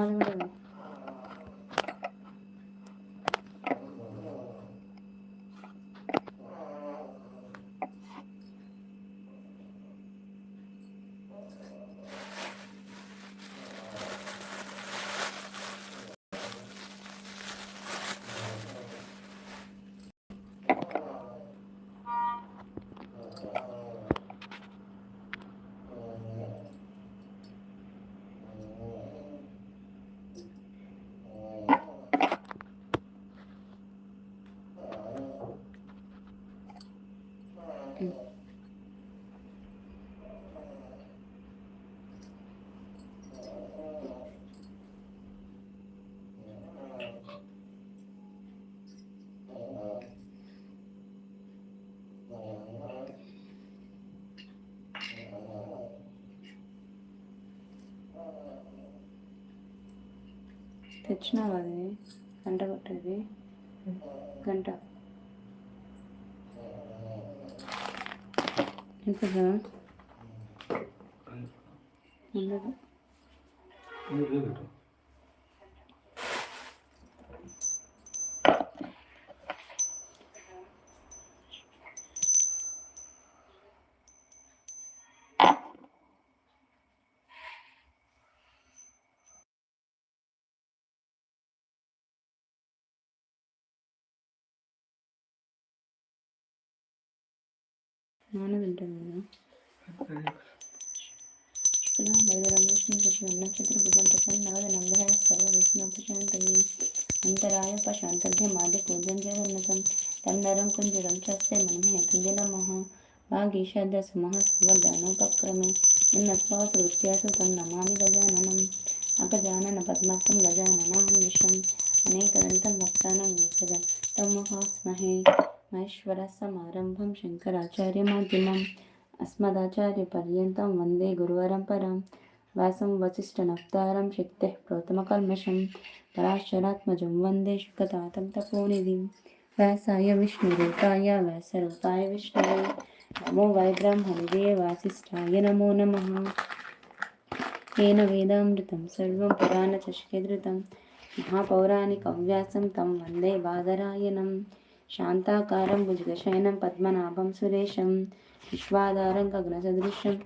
anlamıyorum. తెచ్చినావు అది గంట కొట్టేది గంట. ఎంతదా ఉండదు నాన్న తింటాను కదా శుక్లం వరదరం విష్ణు శశివం నక్షత్ర భుజం ప్రసన్నాద నందహ సర్వ విష్ణు ప్రశాంతయే అంతరాయ ప్రశాంతధ్యమాది పూజ్యం జగన్నతం తందరం కుంజరం చస్తే మన్మే తుంజ నమః వాగీషాద సుమః సవర్ధనోపక్రమే ఉన్నత్వాసు వృత్యాసు తం నమామి గజాననం అగజానన పద్మాత్తం గజాననాహర్నిశం అనేకదంతం వక్తానం ఏకదం తం مہیو سمبھم شنکراچاریہ مسدار پہ ورہ وسی نر شکتم کلش پہ شرات ودے شکتاشو ویستاشو نمو ویگر ہریدے واسی نمو نم تین ویدام سرو پشکی در مہا پوکیاس تم وندے بادر శాంతాకారం భుజగశయనం పద్మనాభం సురేశం విశ్వాధారం గగన గగనసదృశ్యం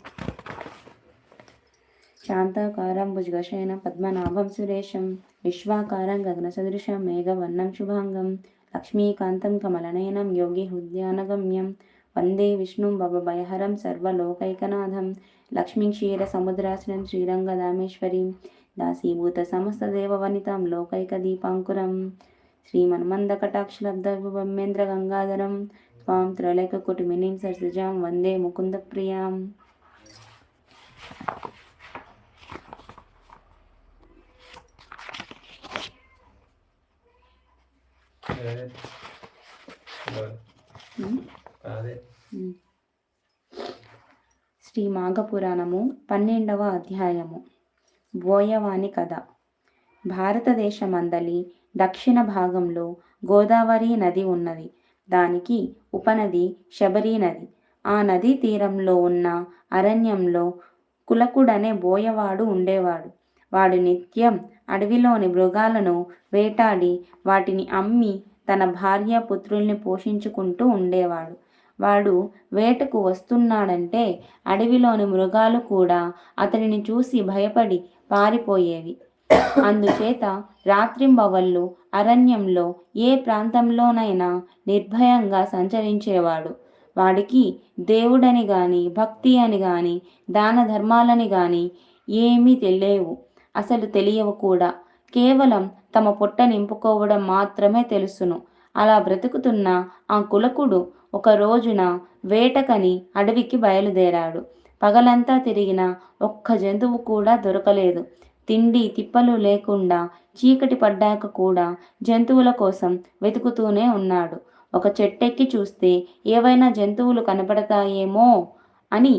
శాంతాకారం భుజగశయనం పద్మనాభం సురేశం విశ్వాకారం గగన సదృశం మేఘవర్ణం శుభాంగం లక్ష్మీకాంతం కమలనయనం యోగి హృదయానగమ్యం వందే విష్ణుం భవభయహరం సర్వలోకైకనాథం లక్ష్మీ లక్ష్మీక్షీర సముద్రాసనం శ్రీరంగదామేశ్వరీం దాసీభూత సమస్త దేవవనితం లోకైక దీపాంకురం శ్రీమన్మంద కటాక్షలబ్ధమేంద్ర గంగాధరం త్వాం కోటి మినీ సరసజాం వందే ముకుంద ప్రియాం శ్రీ మాఘపురాణము పన్నెండవ అధ్యాయము. బోయవాణి కథ. భారతదేశమందలి దక్షిణ భాగంలో గోదావరి నది ఉన్నది. దానికి ఉపనది శబరి నది. ఆ నదీ తీరంలో ఉన్న అరణ్యంలో కులకుడనే బోయవాడు ఉండేవాడు. వాడు నిత్యం అడవిలోని మృగాలను వేటాడి వాటిని అమ్మి తన భార్య పుత్రుల్ని పోషించుకుంటూ ఉండేవాడు. వాడు వేటకు వస్తున్నాడంటే అడవిలోని మృగాలు కూడా అతడిని చూసి భయపడి పారిపోయేవి. అందుచేత రాత్రింబవళ్ళు అరణ్యంలో ఏ ప్రాంతంలోనైనా నిర్భయంగా సంచరించేవాడు. వాడికి దేవుడని గాని భక్తి అని గాని దాన ధర్మాలని గాని ఏమీ తెలియవు. అసలు తెలియవు కూడా. కేవలం తమ పొట్ట నింపుకోవడం మాత్రమే తెలుసును. అలా బ్రతుకుతున్న ఆ కులకుడు ఒక రోజున వేటకని అడవికి బయలుదేరాడు. పగలంతా తిరిగిన ఒక్క జంతువు కూడా దొరకలేదు. తిండి తిప్పలు లేకుండా చీకటి పడ్డాక కూడా జంతువుల కోసం వెతుకుతూనే ఉన్నాడు. ఒక చెట్టెక్కి చూస్తే ఏవైనా జంతువులు కనపడతాయేమో అని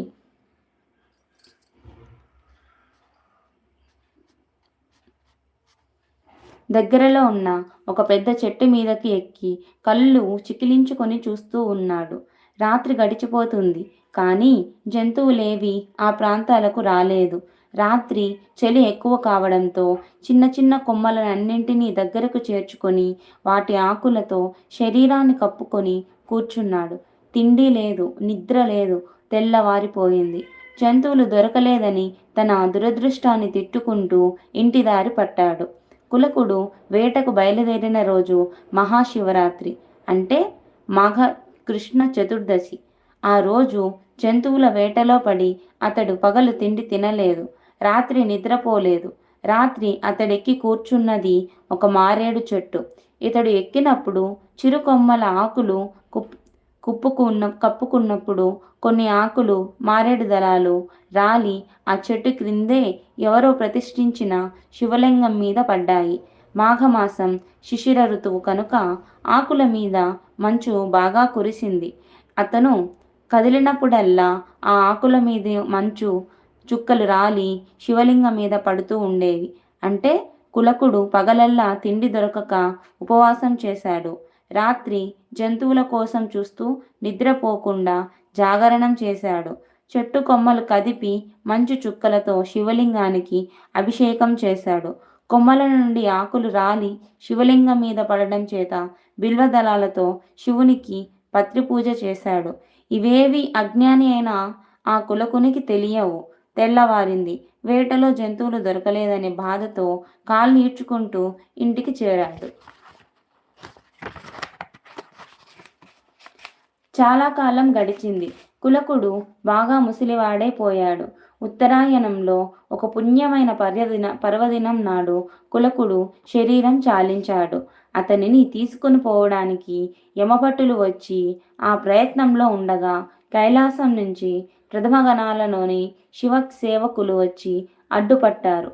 దగ్గరలో ఉన్న ఒక పెద్ద చెట్టు మీదకి ఎక్కి కళ్ళు చికిలించుకొని చూస్తూ ఉన్నాడు. రాత్రి గడిచిపోతుంది కానీ జంతువులేవి ఆ ప్రాంతాలకు రాలేదు. రాత్రి చలి ఎక్కువ కావడంతో చిన్న చిన్న కొమ్మలన్నింటినీ దగ్గరకు చేర్చుకొని వాటి ఆకులతో శరీరాన్ని కప్పుకొని కూర్చున్నాడు. తిండి లేదు నిద్ర లేదు తెల్లవారిపోయింది. జంతువులు దొరకలేదని తన దురదృష్టాన్ని తిట్టుకుంటూ ఇంటి దారి పట్టాడు. కులకుడు వేటకు బయలుదేరిన రోజు మహాశివరాత్రి అంటే మాఘ కృష్ణ చతుర్దశి. ఆ రోజు జంతువుల వేటలో పడి అతడు పగలు తిండి తినలేదు. రాత్రి నిద్రపోలేదు. రాత్రి అతడెక్కి కూర్చున్నది ఒక మారేడు చెట్టు. ఇతడు ఎక్కినప్పుడు చిరుకొమ్మల ఆకులు కుప్ కుప్పుకున్న కప్పుకున్నప్పుడు కొన్ని ఆకులు మారేడు దళాలు రాలి ఆ చెట్టు క్రిందే ఎవరో ప్రతిష్ఠించిన శివలింగం మీద పడ్డాయి. మాఘమాసం శిశిర ఋతువు కనుక ఆకుల మీద మంచు బాగా కురిసింది. అతను కదిలినప్పుడల్లా ఆ ఆకుల మీద మంచు చుక్కలు రాలి శివలింగం మీద పడుతూ ఉండేవి. అంటే కులకుడు పగలల్లా తిండి దొరకక ఉపవాసం చేశాడు. రాత్రి జంతువుల కోసం చూస్తూ నిద్రపోకుండా జాగరణం చేశాడు. చెట్టు కొమ్మలు కదిపి మంచు చుక్కలతో శివలింగానికి అభిషేకం చేశాడు. కొమ్మల నుండి ఆకులు రాలి శివలింగం మీద పడడం చేత బిల్వదళాలతో శివునికి పత్రి పూజ చేశాడు. ఇవేవి అజ్ఞాని అయిన ఆ కులకునికి తెలియవు. తెల్లవారింది. వేటలో జంతువులు దొరకలేదనే బాధతో కాళ్ళు ఈడ్చుకుంటూ ఇంటికి చేరాడు. చాలా కాలం గడిచింది. కులకుడు బాగా ముసలివాడై పోయాడు. ఉత్తరాయణంలో ఒక పుణ్యమైన పర్యదిన పర్వదినం నాడు కులకుడు శరీరం చాలించాడు. అతనిని తీసుకుని పోవడానికి యమభట్టులు వచ్చి ఆ ప్రయత్నంలో ఉండగా కైలాసం నుంచి ప్రథమగణాలలోని శివ సేవకులు వచ్చి అడ్డుపట్టారు.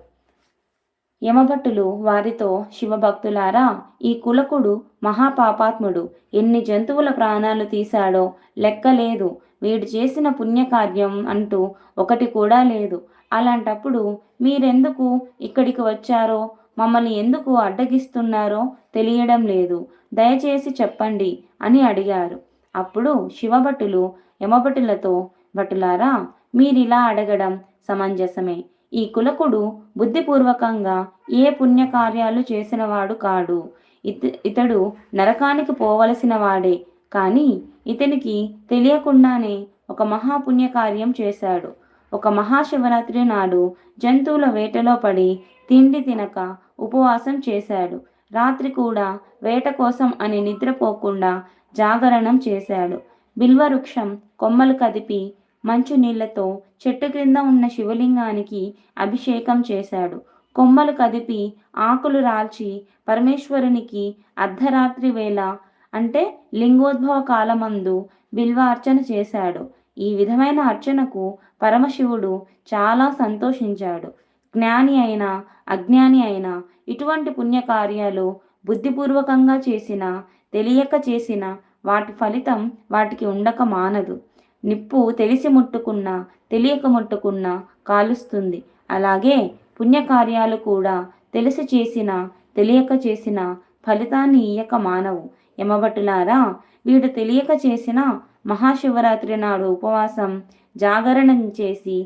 యమభట్టులు వారితో శివభక్తులారా ఈ కులకుడు మహాపాపాత్ముడు. ఎన్ని జంతువుల ప్రాణాలు తీశాడో లెక్కలేదు. వీడు చేసిన పుణ్యకార్యం అంటూ ఒకటి కూడా లేదు. అలాంటప్పుడు మీరెందుకు ఇక్కడికి వచ్చారో మమ్మల్ని ఎందుకు అడ్డగిస్తున్నారో తెలియడం లేదు. దయచేసి చెప్పండి అని అడిగారు. అప్పుడు శివభటులు యమభటులతో భటులారా మీరిలా అడగడం సమంజసమే. ఈ కులకుడు బుద్ధిపూర్వకంగా ఏ పుణ్యకార్యాలు చేసినవాడు కాడు. ఇత ఇతడు నరకానికి పోవలసిన వాడే కానీ ఇతనికి తెలియకుండానే ఒక మహాపుణ్యకార్యం చేశాడు. ఒక మహాశివరాత్రి నాడు జంతువుల వేటలో పడి తిండి తినక ఉపవాసం చేశాడు. రాత్రి కూడా వేట కోసం అని నిద్రపోకుండా జాగరణం చేశాడు. బిల్వవృక్షం కొమ్మలు కదిపి మంచు నీళ్ళతో చెట్టు క్రింద ఉన్న శివలింగానికి అభిషేకం చేశాడు. కొమ్మలు కదిపి ఆకులు రాల్చి పరమేశ్వరునికి అర్ధరాత్రి వేళ అంటే లింగోద్భవ కాలమందు బిల్వ అర్చన చేశాడు. ఈ విధమైన అర్చనకు పరమశివుడు చాలా సంతోషించాడు. జ్ఞాని అయినా అజ్ఞాని అయినా ఇటువంటి పుణ్యకార్యాలు బుద్ధిపూర్వకంగా చేసిన తెలియక చేసిన వాటి ఫలితం వాటికి ఉండక మానదు. నిప్పు తెలిసి ముట్టుకున్నా తెలియక ముట్టుకున్నా కాలుస్తుంది. అలాగే పుణ్యకార్యాలు కూడా తెలిసి చేసిన తెలియక చేసిన ఫలితాన్ని ఇయ్యక మానవు. యమభటులారా వీడు తెలియక చేసిన మహాశివరాత్రి నాడు ఉపవాసం జాగరణం చేసి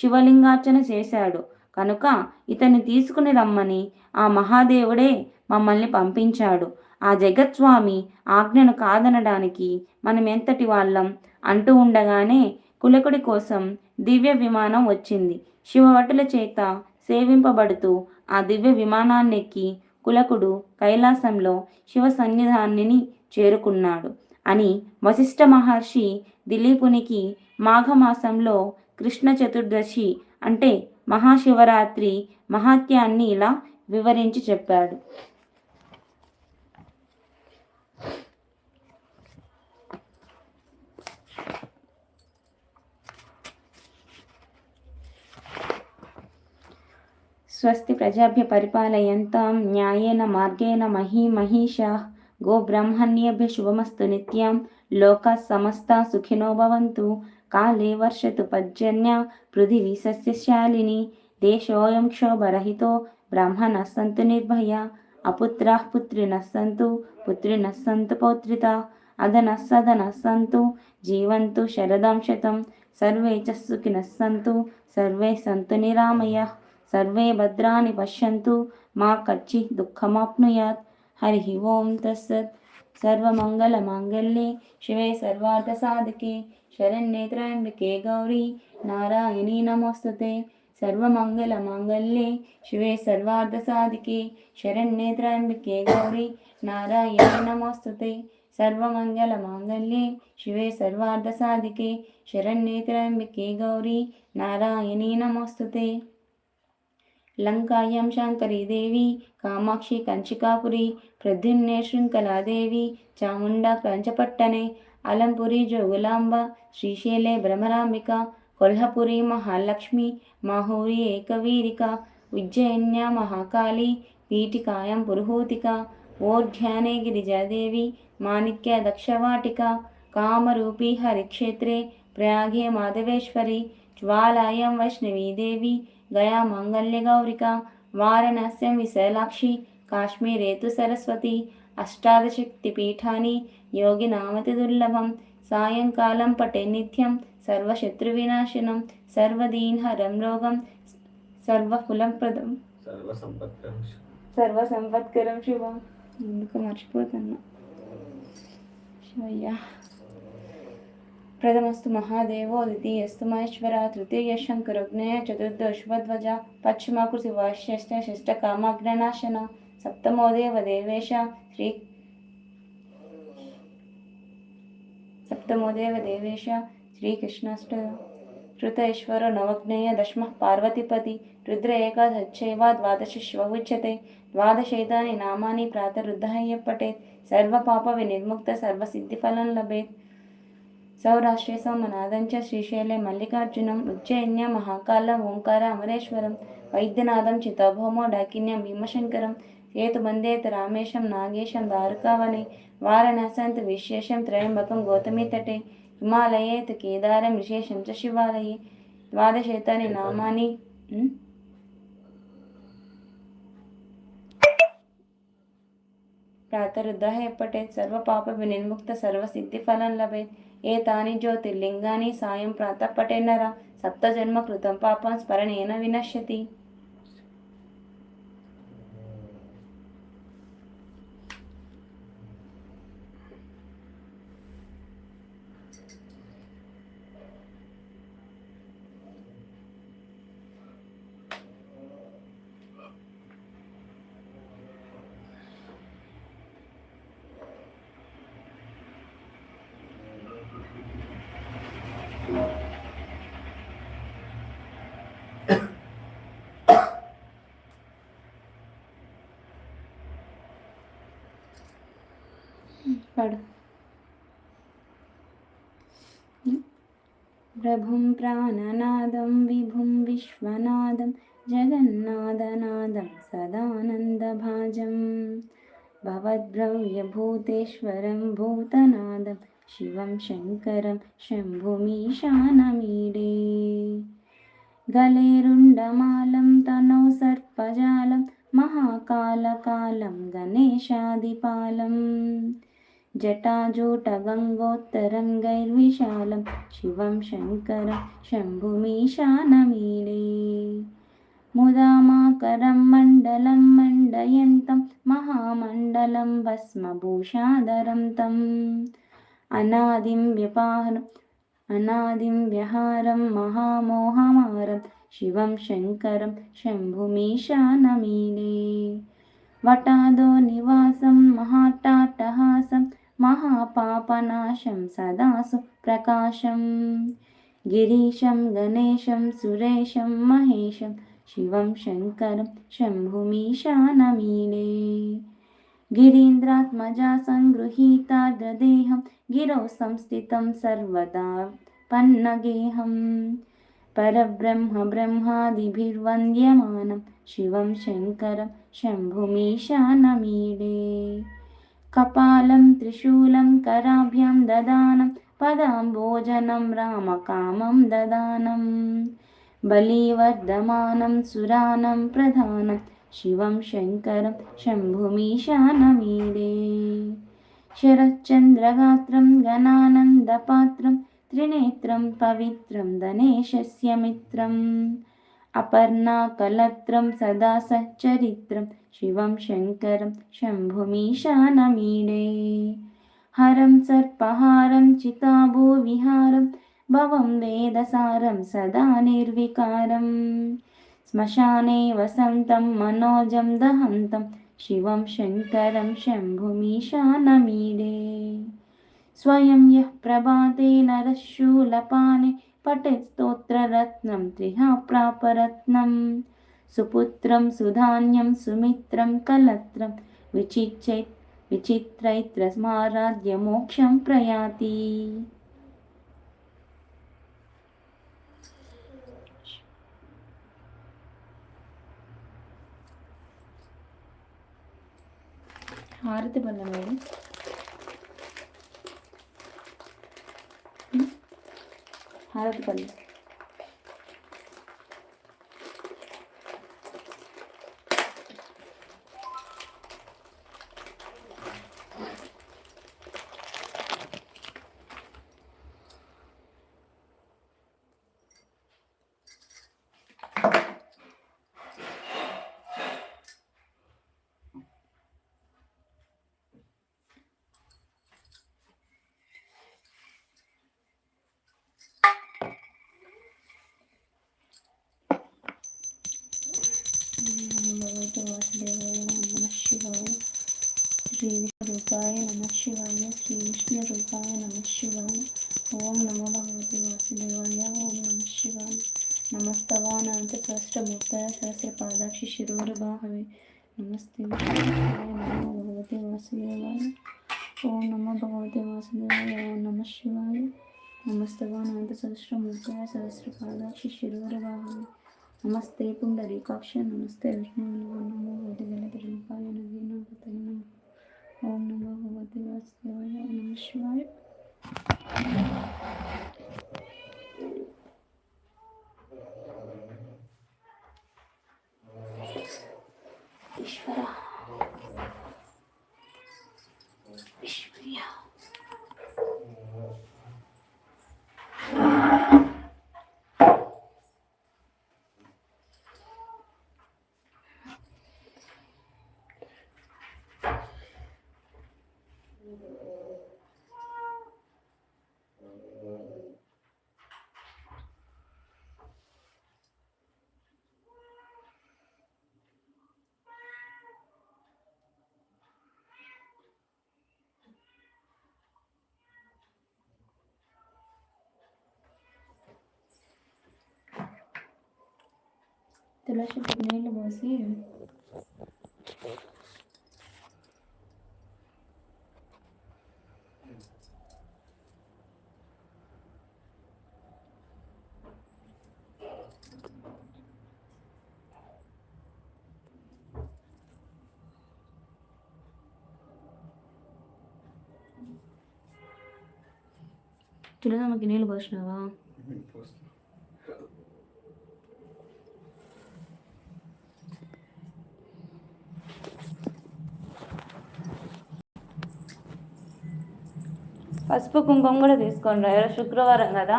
శివలింగార్చన చేశాడు. కనుక ఇతన్ని తీసుకుని రమ్మని ఆ మహాదేవుడే మమ్మల్ని పంపించాడు. ఆ జగత్స్వామి ఆజ్ఞను కాదనడానికి మనం ఎంతటి వాళ్ళం అంటూ ఉండగానే కులకుడి కోసం దివ్య విమానం వచ్చింది. శివవటుల చేత సేవింపబడుతూ ఆ దివ్య విమానాన్నెక్కి కులకుడు కైలాసంలో శివ సన్నిధానిని చేరుకున్నాడు అని వశిష్ఠ మహర్షి దిలీపునికి మాఘమాసంలో కృష్ణ చతుర్దశి అంటే మహాశివరాత్రి మహాత్యాన్ని ఇలా వివరించి చెప్పాడు. స్వస్తి ప్రజాభ్య పరిపాలయంతాం న్యాయేన మార్గేణ మహీ మహిషా గోబ్రహ్మణ్యేభ్య శుభమస్తు నిత్యం లోకా సమస్త సుఖినో భవంతు కాలే వర్షతు పర్జన్య పృథివీ సస్యశాలిని దేశోయం క్షోభరహితో బ్రాహ్మణ సంతు నిర్భయ అపుత్రా పుత్రినः సంతు పుత్రినः సంతు పౌత్రిత అదన సదన సంతు జీవంతు శరదాం శతం సర్వే చ సుఖిన సంతు సర్వే సంతు నిరామయः. సర్వే భద్రాణి పశ్యంతు మా కచ్చి దుఃఖమాప్నుయాత్. హరి ఓం తస్సత్. సర్వమంగళమాంగళ్యే శివే సర్వార్థసాధకే. శరణ్యే త్రయంబకే గౌరీ. నారాయణీ నమోస్తుతే. సర్వమంగళమాంగళ్యే శివే సర్వార్థసాధికే. శరణ్యే త్రయంబకే గౌరీ. నారాయణీ నమోస్తుతే. సర్వమంగళమాంగళ్యే శివే సర్వార్థసాధికే. శరణ్యే త్రయంబకే గౌరీ. నారాయణీ నమోస్తుతే. లంకాయాం శాంకరీ దేవి కామాక్షి కంచికాపురి ప్రద్యుమ్నే శృంఖలాదేవి చాముండా కంచపట్టణే అలంపురి జోగులాంబ శ్రీశైలే భ్రమరాంబిక కొల్హపురి మహాలక్ష్మి మాహూరి ఏకవీరిక ఉజ్జయిన్య మహాకాళి పీఠికాయం పురుహూతిక ఓర్ధ్యానే గిరిజాదేవి మాణిక్య దక్షవాటిక కామరూపి హరిక్షేత్రే ప్రయాగే మాధవేశ్వరి జ్వాలాయం వైష్ణవీదేవి గయా మంగళ్యగౌరిక వారణాస్యం విశాలాక్షి కాశ్మీరేతు సరస్వతి అష్టాదశక్తిపీఠాని యోగినామతి దుర్లభం సాయంకాలం పటే నిత్యం సర్వశత్రువినాశనం సర్వదీన్హరం రోగం సర్వఫులప్రదం సర్వసంపత్కరం శుభం ఎందుకు మర్చిపోతున్నా। శివయ్య। ప్రథమస్తు మహాదేవో ద్వితీయస్తు మహేశ్వర తృతీయ శంకరుఘ్నేయ చతుర్దశుభధ్వజ పశ్చిమాకృతి శిష్ట కామాగ్రనాశన సప్తమోదేవ దేవేశ శ్రీ సప్తమోదేవ దేవేశ శ్రీకృష్ణాష్ట కృతేశ్వర నవగ్నేయ దశమ పార్వతిపతి రుద్ర ఏకాదశైవ ద్వాదశ శివ ఉచ్యతే ద్వాదశైతాని నామాని ప్రాతరుద్ధాయ పఠేత్ సర్వపాప వినిర్ముక్త సర్వసిద్ధిఫలం లభేత్ సౌరాష్ట్రే సోమనాథంచ శ్రీశైలే మల్లికార్జునం ఉజ్జయిన్య మహాకాళ ఓంకార అమరేశ్వరం వైద్యనాథం చితాభౌమో డాకిన్యం భీమశంకరం సేతుబందేత రామేశం నాగేశం ద్వారకావని వారణాసంత విశేషం త్రయంబకం గౌతమీతటే హిమాలయేత కేదారం విశేషం చ శివాలయే ద్వాదశేతాని నామాని ప్రాతరుద్ధ ఎప్పటే సర్వ పాప వినిర్ముక్త సర్వ సిద్ధి ఫలం లభేత్ ఏ తాని జ్యోతిర్లింగాని సాయం ప్రాతపఠేనరా సప్తజన్మ కృతం పాపం స్మరణేన వినశ్యతి. పాడు ప్రభుం ప్రాణనాదం విభుం విశ్వనాదం జగన్నాథనాదం సదానందభాజం. భవద్భ్రవ్యభూతేశ్వరం భూతనాదం శివం శంకరం శంభుమీశానమీడే. గలేరుండమాలం తనో సర్పజాలం మహాకాలకాలం గణేశాదిపాలం. जटाजूटगङ्गोत्तरं गैर्विशालं शिवं शङ्करं शम्भुमीशानमीडे मुदामाकरं मण्डलं मण्डयन्तं महामण्डलं भस्मभूषाधरं तम् अनादिं व्यपाहरम् अनादिं व्यहारं महामोहमारं शिवं शङ्करं शम्भुमीशानमीडे वटादो निवासं महाट्टाटहासं महापापनाशं सदा सुप्रकाशं। गिरीशं गणेशं सुरेशं महेशं शिवं शङ्करं शम्भुमीशानमीडे गिरीन्द्रात्मजा सङ्गृहीतार्द्रदेहं गिरौ संस्थितं सर्वदा पन्नगेहम् परब्रह्म ब्रह्मादिभिर्वन्द्यमानं शिवं शङ्करं शम्भुमीशानमीडे कपालं त्रिशूलं कराभ्यां ददानं पदाम्बोजनं रामकामं ददानं बलिवर्धमानं सुरानं प्रधानं शिवं शङ्करं शम्भुमीशानमीडे शरच्चन्द्रगात्रं गणानन्दपात्रं त्रिनेत्रं पवित्रं धनेशस्य मित्रम् अपर्णाकलत्रं सदा सच्चरित्रं शिवं शङ्करं शम्भुमीशानमीडे। हरं सर्पहारं चिताभूविहारं भवं वेदसारं सदा निर्विकारम् श्मशाने वसन्तं मनोजं दहन्तं शिवं शङ्करं शम्भुमीशानमीडे। स्वयं यः प्रभाते नरशूलपाने पठेत् स्तोत्ररत्नं त्रिहा प्रापरत्नं सुपुत्रं सुधान्यं सुमित्रं कलत्रं विचिच्चैत् विचित्रैत्रस्माराध्य मोक्षं प्रयाति హారతి పల్ల Ahora tú. శ్రీ విష్ణురూపాయ నమ శివాయ శ్రీ విష్ణురూపాయ నమ శివాయ ఓం నమో భగవతి వాసుదేవాయ ఓం నమ శివాయ నమస్తవానంత సహస్రమూర్తయ సహస్రపాదాక్షి శిరోరుబాహవే నమస్తే విష్ణురూపాయ నమో భగవతి వాసుదేవాయ ఓం నమో భగవతి వాసుదేవాయ ఓం నమ శివాయ నమస్తవానంత సహస్రమూర్తయ సహస్రపాదాక్షి శిరోరుబాహవే నమస్తే పుండరీకాక్ష నమస్తే విష్ణు నమో భగవతి జలధర్మకాయ నవీనాగతయ నమ ఓం నమో భగవతి వాసుదేవాయ ఓం నమ శివాయ ఈశ్వర తులసి నీళ్ళు పోసి తులసమ్మకి నీళ్ళు పోసినావా పసుపు కుంకుమ కూడా తీసుకోండి రా. శుక్రవారం కదా.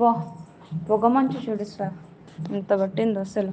పో. పొగ మంచు సార్ ఇంత పట్టింది అసలు.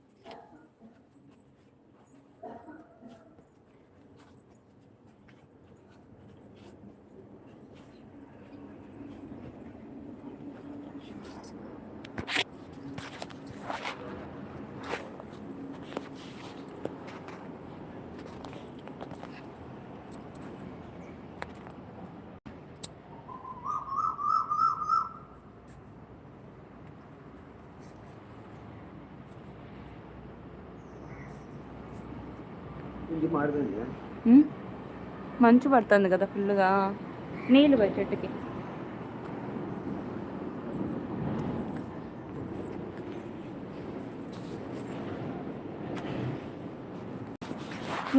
మంచు పడుతుంది కదా ఫుల్గా నీళ్ళు పోయి చెట్టుకి.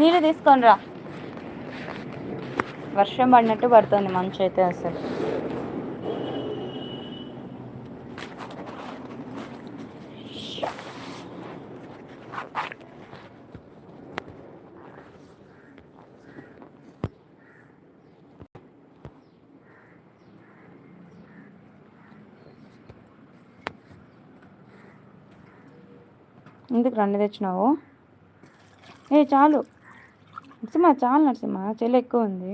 నీళ్ళు తీసుకొని రా. వర్షం పడినట్టు పడుతుంది మంచు అయితే అసలు. ఎందుకు రండి తెచ్చినావు? ఏ చాలు. నరసింహ చాలు నరసింహ. చెల్లి ఎక్కువ ఉంది.